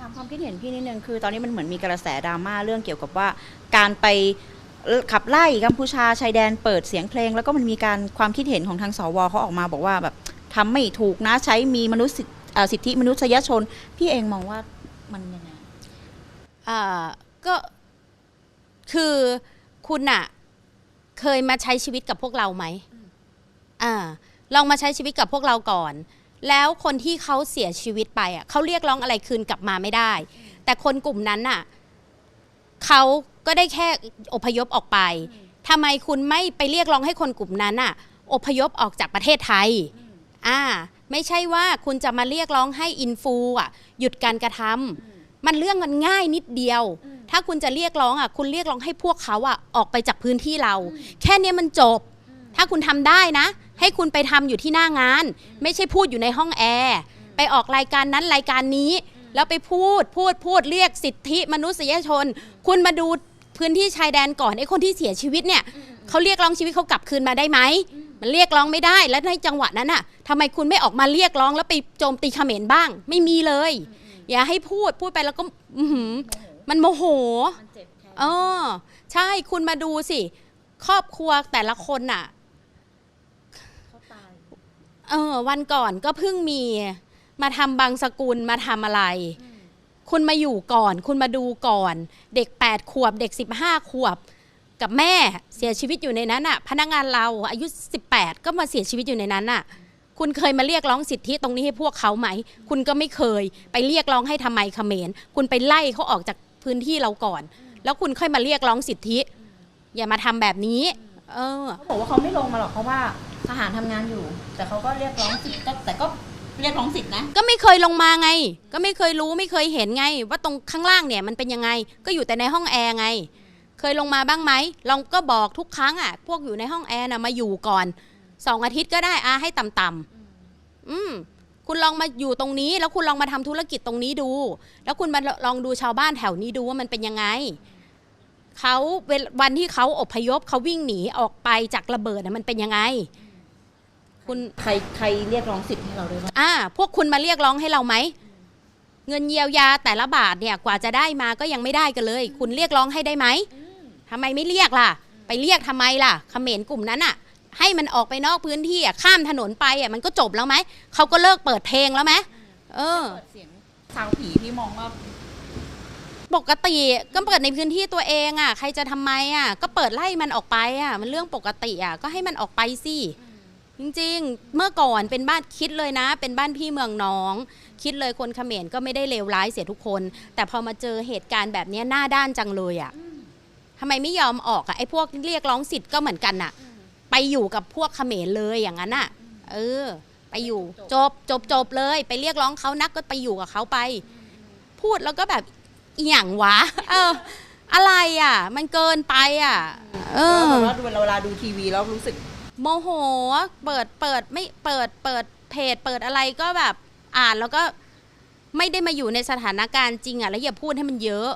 ถามความคิดเห็นพี่นิดนึงคือ ตอนนี้มันเหมือนมีกระแสดราม่าเรื่องเกี่ยวกับว่า การไปขับไล่กัมพูชาชายแดนเปิดเสียงเพลง แล้วก็มันมีการความคิดเห็นของทางสวเขาออกมาบอกว่าแบบทำไม่ถูกนะใช้มีมนุษยสิทธิเอ่อสิทธิมนุษยชน พี่เองมองว่ามันยังไงอ่าก็คือคุณอะเคยมาใช้ชีวิตกับพวกเราไหมอ่าลองมาใช้ชีวิตกับพวกเราก่อน แล้วคนที่เขาเสียชีวิตไปอะเขาเรียกร้องอะไรคืนกลับมาไม่ได้ แต่คนกลุ่มนั้นน่ะเขาก็ได้แค่อพยพออกไปทำไมคุณไม่ไปเรียกร้องให้คนกลุ่มนั้นน่ะอพยพออกจากประเทศไทยอ่าไม่ใช่ว่าคุณจะมาเรียกร้องให้อินฟูอะหยุดการกระทำมันเรื่องมันง่ายนิดเดียว ถ้าคุณจะเรียกร้องอะคุณเรียกร้องให้พวกเขาอะออกไปจากพื้นที่เรา แค่นี้มันจบ ถ้าคุณทำได้นะ ให้คุณไปทำอยู่ที่หน้างาน ไม่ใช่พูดอยู่ในห้องแอร์ไปออกรายการนั้นรายการนี้ แล้วไปพูดพูดพูดเรียกสิทธิมนุษยชน คุณมาดูพื้นที่ชายแดนก่อนไอ้คนที่เสียชีวิตเนี่ยเขาเรียกร้องชีวิตเขากลับคืนมาได้ไหมมันเรียกร้องไม่ได้แล้วในจังหวะนั้นน่ะทำไมคุณไม่ออกมาเรียกร้องแล้วไปโจมตีเขมรบ้าง ไม่มีเลย อย่าให้พูดพูดไปแล้วก็อื้อหือมันโมโหมันเจ็บแทนเออใช่คุณมาดูสิ ครอบครัวแต่ละคนน่ะเขาตาย เออวันก่อนก็เพิ่งมีมาทำบางสกุลมาทำอะไร คุณมาอยู่ก่อน คุณมาดูก่อน เด็ก 8 ขวบ เด็ก 15 ขวบ กับแม่เสียชีวิตอยู่ในนั้นน่ะพนักงานเราอายุ 18 ก็มาเสียชีวิตอยู่ในนั้นน่ะคุณเคยมาเรียกร้องสิทธิตรงนี้ให้พวกเขาไหม คุณก็ไม่เคย ไปเรียกร้องให้ทำไมเขมร คุณไปไล่เขาออกจากพื้นที่เราก่อน แล้วคุณค่อยมาเรียกร้องสิทธิ อย่ามาทำแบบนี้ เออเขาบอกว่าเขาไม่ลงมาหรอกเพราะว่า ทหารทำงานอยู่ แต่เขาก็เรียกร้องสิทธิ์ก็แต่ก็เรียกร้องสิทธินะ ก็ไม่เคยลงมาไง ก็ไม่เคยรู้ไม่เคยเห็นไง ว่าตรงข้างล่างเนี่ยมันเป็นยังไง ก็อยู่แต่ในห้องแอร์ไง เคยลงมาบ้างไหมเราก็บอกทุกครั้งอะ พวกอยู่ในห้องแอร์นะมาอยู่ก่อนสองอาทิตย์ก็ได้อาให้ต่ำๆอืมคุณลองมาอยู่ตรงนี้ แล้วคุณลองมาทำธุรกิจตรงนี้ดู แล้วคุณมาลองดูชาวบ้านแถวนี้ดูว่ามันเป็นยังไงเขาวันที่เขาอพยพเขาวิ่งหนีออกไปจากระเบิดนะมันเป็นยังไง คุณใครใครเรียกร้องสิทธิ์ให้เราด้วยบ้างอ่าพวกคุณมาเรียกร้องให้เราไหม เงินเยียวยาแต่ละบาทเนี่ยกว่าจะได้มาก็ยังไม่ได้กันเลย คุณเรียกร้องให้ได้ไหมทำไมไม่เรียกล่ะ ไปเรียกทำไมล่ะเขมรกลุ่มนั้นอะ ให้มันออกไปนอกพื้นที่อะข้ามถนนไปอะมันก็จบแล้วไหมเขาก็เลิกเปิดเพลงแล้วไหมเออ เปิดเสียงซาวผีพี่มองว่า ปกติก็เปิดในพื้นที่ตัวเองอะ ใครจะทำไมอะ ก็เปิดไล่มันออกไปอะ มันเรื่องปกติอะ ก็ให้มันออกไปสิ จริงๆ เมื่อก่อนเป็นบ้านคิดเลยนะ เป็นบ้านพี่เมืองน้อง คิดเลยคนเขมรก็ไม่ได้เลวร้ายเสียทุกคน แต่พอมาเจอเหตุการณ์แบบเนี้ยหน้าด้านจังเลยอะ่ะทำไมไม่ยอมออกอะ่ะไอ้พวกเรียกร้องสิทธิ์ก็เหมือนกันน่ะ ไปอยู่กับพวกเขมรเลยอย่างนั้นอะ เออ ไปอยู่จบจบจบเลย ไปเรียกร้องเขานักก็ไปอยู่กับเขาไป พูดแล้วก็แบบอหย่างวะ เออ อะไรอะ มันเกินไปอะ เออแล้วดูเวลาดูทีวีแล้วรู้สึก โมโห เปิดเปิดไม่เปิดเปิดเพจเปิดอะไรก็แบบอ่านแล้วก็ไม่ได้มาอยู่ในสถานการณ์จริงอะแล้วอย่าพูดให้มันเยอะ